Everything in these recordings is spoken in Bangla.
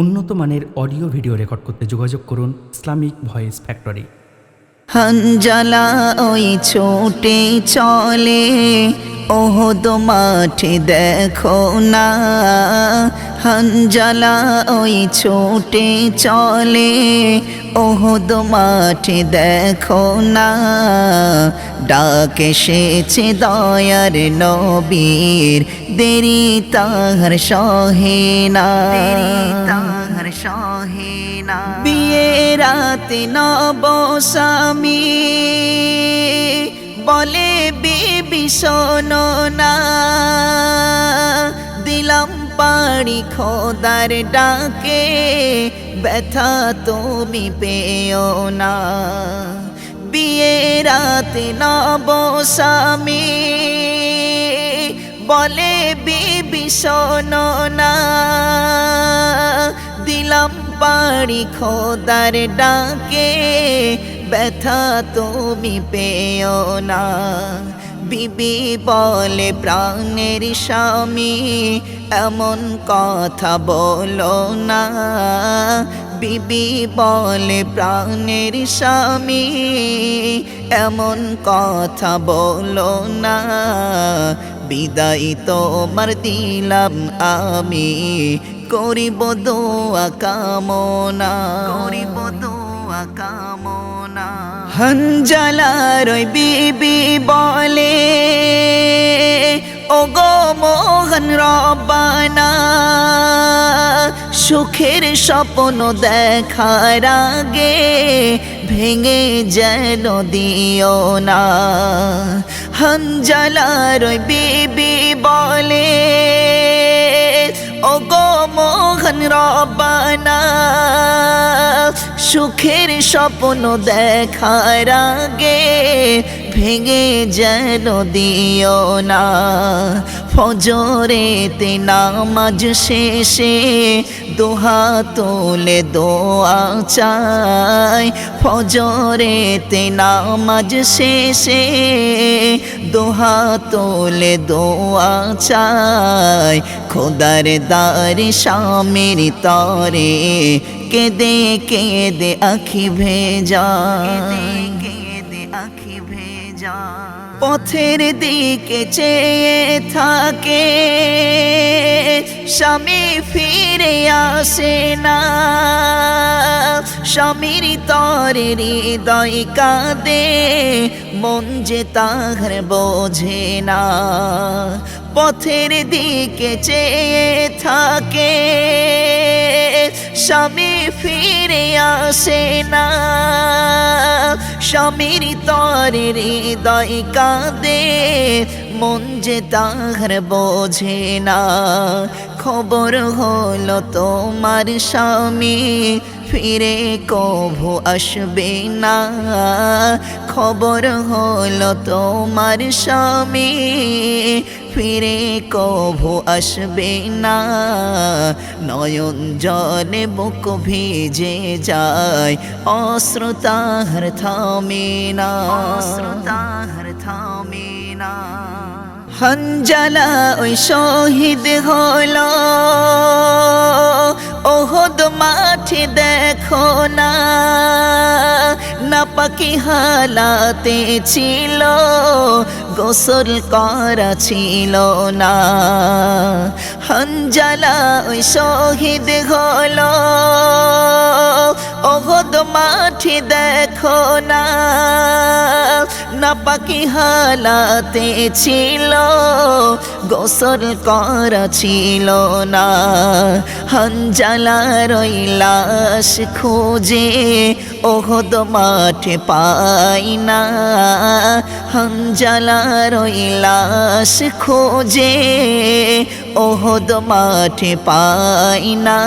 উন্নত মানের অডিও ভিডিও রেকর্ড করতে যোগাযোগ করুন ইসলামিক ভয়েস ফ্যাক্টরি। হানজালা ওই ছোটে চলে। ওহদ মাঠে দেখো না। হানজালা ওই ছোটে চলে। ওহদ মাঠে দেখো না। ডাক এসেছে দয়ার নবীর। দেরি তাহার সহে না। তাহার সহে রাতে নব স্বামী। বলে, বিবি, শোনো না। দিলাম পাড়ি খোদার ডাকে, ব্যথা তুমি পেও না। বিয়ে রাতে নব স্বামী। বলে, বিবি, শোনো না। দিলাম পাড়ি খোদার ডাকে, ব্যথা তুমি পেও না। বিবি বলে প্রাণের স্বামী, এমন কথা বলো না। বিবি বলে প্রাণের স্বামী, এমন কথা বলো না। বিদায় তোমার দিলাম আমি করিব দোয়া কামনা। করিব দোয়া কামনা। হঞ্জালার ওই বিবি বলে ও গো মোহন রবানা সুখের স্বপ্ন দেখার আগে ভেঙে যেন দিও না। হঞ্জালার বিবি বলে মোহন রবানা সুখের স্বপ্ন দেখার আগে ভেঙে যেন দিও না। ফজরেতে নামাজ শেষে দোহা তোলে দোয়া চাই। ফজরেতে নামাজ শেষে দোহা তোলে দোয়া চাই। খোদার দার স্বামীর তরে কেদে কেদে আখি ভেজা। পথের দিকে চেয়ে থাকে। স্বামী ফিরে আসে না। স্বামীর তরে হৃদয় কাঁদে, মন যে তাহার বোঝে না। পথের দিকে চেয়ে থাকে। স্বামী ফিরে আসে না। স্বামীর তরে হৃদয় কাঁদে, মন যে তাহার বোঝে না। খবর হলো তোমার স্বামী, ফিরে কভু আসবে না। খবর হলো তোমার স্বামী ফিরে কভু আসবে না। নয়ন জলে বুক ভিজে যায় অশ্রুতাহার থামে না। অশ্রুতাহার থামে না। হঞ্জালা ওই শহীদ হল। ওহদ মাঠে দেখো না। নাপাকি হালাতে ছিল গোসল করা ছিল না। হঞ্জালা ওই শহীদ হল ওহদ মাঠি না নাপাকি হালাতে ছিল, গোসল করা ছিল না। হঞ্জালার ওই লাশ খোঁজে, ওহদ মাঠে পাই না। হঞ্জালার ওই লাশ খোঁজে ওহদ মাঠে পাই না।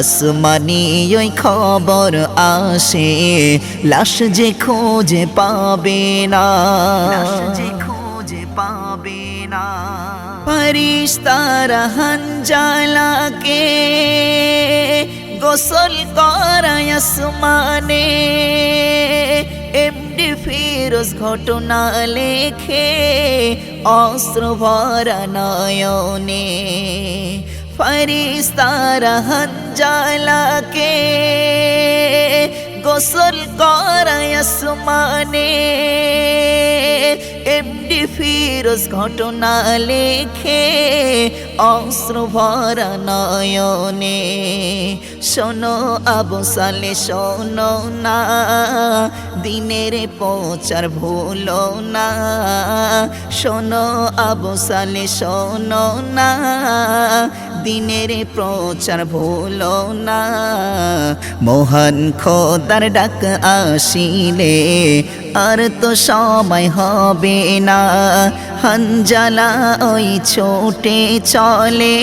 আসমানি ওই খবর আসে লাশ যে খোঁজে পাবে না। যে খোঁজে পাবে না। পারিস তারা হঞ্জালাকে গোসল করায় আসমানে। এমডি ফিরোজ ঘটনা লেখে, অস্ত্র ভরা নয়নে। ফরিস্তারা হঞ্জালাকে গোসল করায় আসমানে। ফিরোজ ঘটনা লেখে, অস্ত্র ভরা নয়নে। শোনো আবু সালে, শোনো না, দিনের পচার ভুলো না। শোনো আবু সালে, শোনো না দিনের প্রচার ভুলো না। মহান খোদার ডাক আসিলে, আর তো সময় হবে না। হঞ্জালা ওই ছোটে চলে,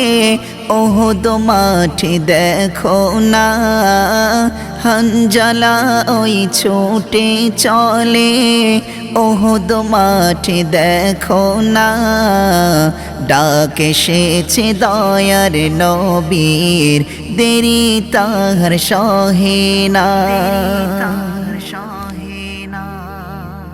ওহ ওহদ মাঠে দেখো না। হঞ্জালা ওই ছোটে চলে, ওহ ওহদ মাঠে দেখো না। ডাক এসেছে দয়ার নবীর দেরি তাহার সহে না।